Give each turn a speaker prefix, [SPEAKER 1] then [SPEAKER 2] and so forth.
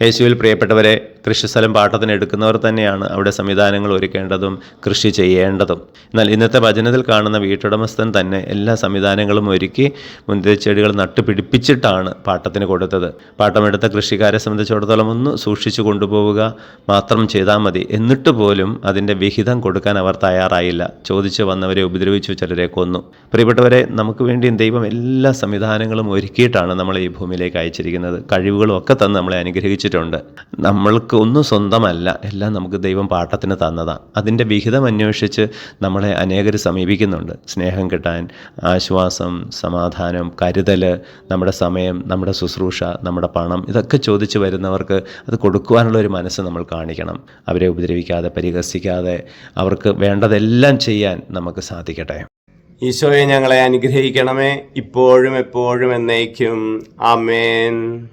[SPEAKER 1] യേശുവിൽ പ്രിയപ്പെട്ടവരെ കൃഷിസ്ഥലം പാട്ടത്തിന് എടുക്കുന്നവർ തന്നെയാണ് അവിടെ സംവിധാനങ്ങൾ ഒരുക്കേണ്ടതും കൃഷി ചെയ്യേണ്ടതും. എന്നാൽ ഇന്നത്തെ വചനത്തിൽ കാണുന്ന വീട്ടുടമസ്ഥൻ തന്നെ എല്ലാ സംവിധാനങ്ങളും ഒരുക്കി മുന്തിരിച്ചെടികൾ നട്ടുപിടിപ്പിച്ചിട്ടാണ് പാട്ടത്തിന് കൊടുത്തത്. പാട്ടമെടുത്ത കൃഷിക്കാരെ സംബന്ധിച്ചിടത്തോളം ഒന്ന് സൂക്ഷിച്ചു കൊണ്ടുപോവുക മാത്രം ചെയ്താൽ മതി. എന്നിട്ട് പോലും അതിന്റെ വിഹിതം കൊടുക്കാൻ അവർ തയ്യാറായില്ല. ചോദിച്ചു വന്നവരെ ഉപദ്രവിച്ചു ചിലരെ കൊന്നു. പ്രിയപ്പെട്ടവരെ നമുക്ക് വേണ്ടി ദൈവം എല്ലാ സംവിധാനങ്ങളും ഒരുക്കിയിട്ടാണ് നമ്മളെ ഈ ഭൂമിയിലേക്ക് അയച്ചിരിക്കുന്നത്. കഴിവുകളും ഒക്കെ തന്ന് നമ്മളെ അനുഗ്രഹിച്ചിട്ടുണ്ട് നമ്മൾക്ക് ഒന്നും സ്വന്തമല്ല. എല്ലാം നമുക്ക് ദൈവം പാട്ടത്തിന് തന്നതാണ് അതിന്റെ വിഹിതം അന്വേഷിച്ച് നമ്മളെ അനേകർ സമീപിക്കുന്നുണ്ട്. സ്നേഹം കിട്ടാൻ ആശ്വാസം സമാധാനം കരുതൽ നമ്മുടെ സമയം നമ്മുടെ ശുശ്രൂഷ നമ്മുടെ പണം ഇതൊക്കെ ചോദിച്ചു വരുന്നവർക്ക് അത് കൊടുക്കുവാനുള്ള ഒരു മനസ്സ് നമ്മൾ കാണിക്കണം. അവരെ ഉപദ്രവിക്കാതെ പരിഹസിക്കാതെ അവർക്ക് വേണ്ടതെല്ലാം ചെയ്യാൻ നമുക്ക് സാധിക്കട്ടെ.
[SPEAKER 2] ഈശോയെ ഞങ്ങളെ അനുഗ്രഹിക്കണമേ. ഇപ്പോഴും എപ്പോഴും എന്നേക്കും. ആമേൻ.